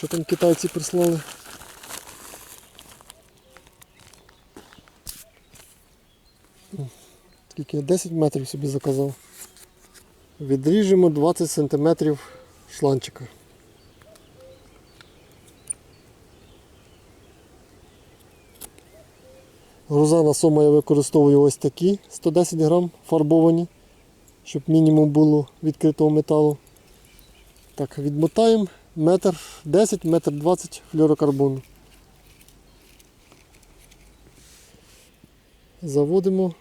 Що там китайці прислали? М, Скільки я 10 метрів собі заказав. Відріжемо 20 см шланчика. Груза на сома я використовую ось такі 110 грам фарбовані, щоб мінімум було відкритого металу. Так, відмотаємо метр 10, метр 20 флюорокарбону. Заводимо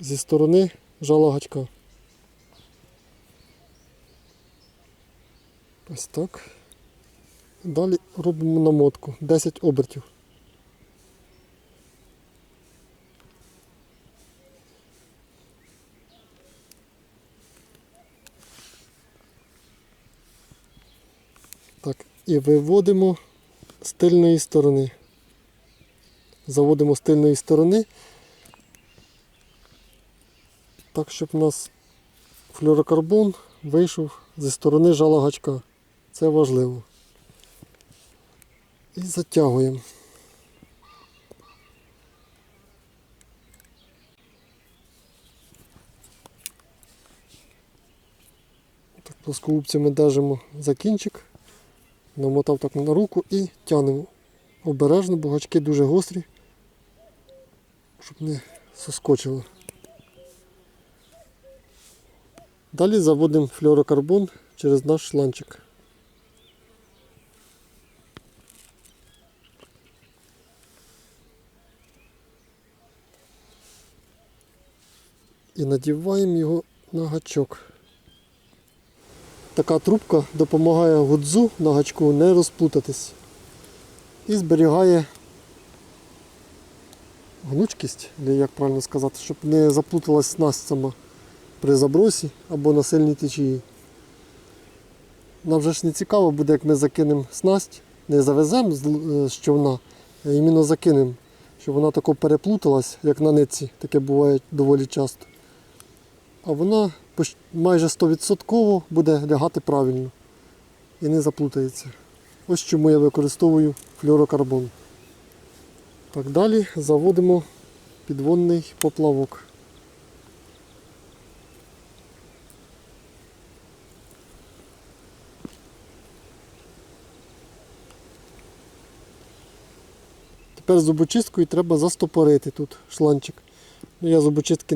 зі сторони жала гачка. Ось так. Далі робимо намотку 10 обертів. Так, і виводимо з тильної сторони. Заводимо з тильної сторони. Так, щоб у нас флюорокарбон вийшов зі сторони жала гачка. Це важливо. І затягуємо. Так, плоскогубцями держимо за намотав так на руку і тягнемо. Обережно, бо гачки дуже гострі, щоб не соскочило. Далі заводимо флюорокарбон через наш шланчик. І надіваємо його на гачок. Така трубка допомагає гудзу на гачку не розплутатись і зберігає гнучкість, як правильно сказати, щоб не заплуталась снасть сама при забросі або на сильній течії. Нам вже ж не цікаво буде, як ми закинемо снасть, не завеземо е, з човна, а іменно закинемо, щоб вона тако переплуталась, як на нитці, таке буває доволі часто. А вона майже 100% буде лягати правильно і не заплутається. Ось чому я використовую флюорокарбон. Так, далі заводимо підводний поплавок. Тепер зубочисткою треба застопорити тут шланчик. Ну, я зубочистки